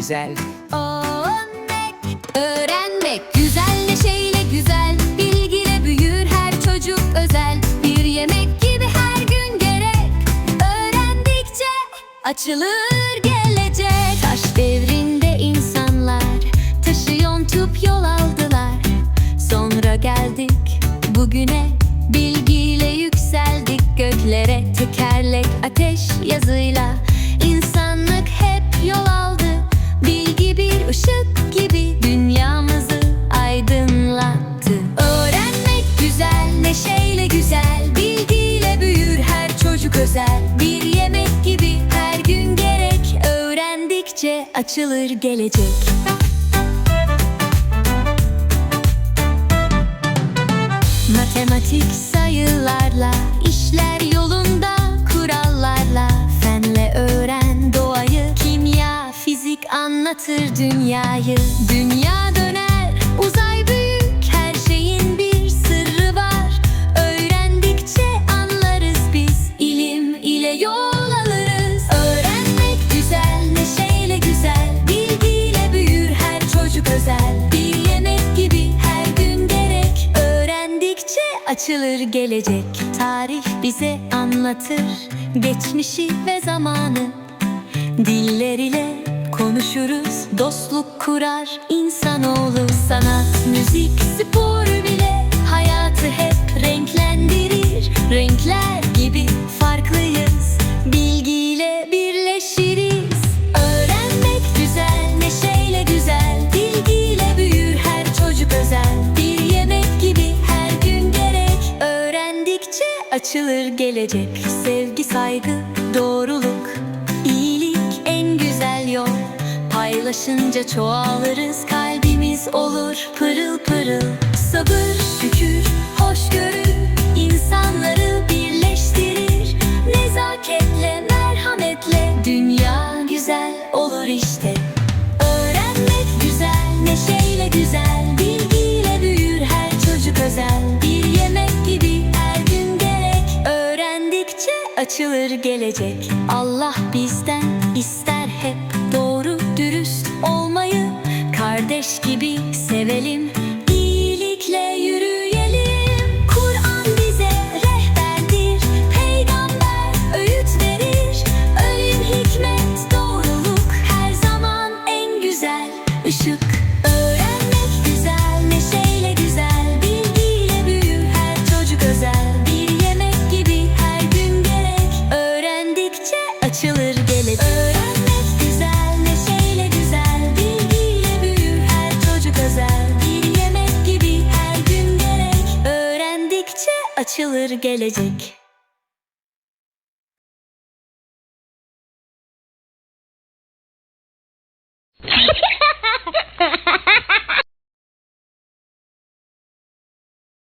güzel. Öğrenmek, öğrenmek. Güzel neşeyle güzel. Bilgiyle büyür her çocuk özel. Bir yemek gibi her gün gerek. Öğrendikçe açılır gelecek. Taş devrinde insanlar Taşı yontup yol aldılar. Sonra geldik bugüne. Bilgiyle yükseldik göklere. Tekerlek, ateş, yazıyla açılır gelecek. Matematik sayılarla işler yolunda kurallarla. Fenle öğren doğayı Kimya, fizik anlatır dünyayı. Dünya özel Bir yemek gibi her gün gerek. Öğrendikçe açılır gelecek. Tarih bize anlatır Geçmişi ve zamanı. Diller ile konuşuruz Dostluk kurar insanoğlu. Sanat, müzik, spor bile açılır gelecek. Sevgi, saygı, doğruluk iyilik en güzel yol. Paylaşınca çoğalırız Kalbimiz olur pırıl pırıl açılır gelecek. Allah bizden ister hep doğru dürüst olmayı Kardeş gibi sevelim gelecek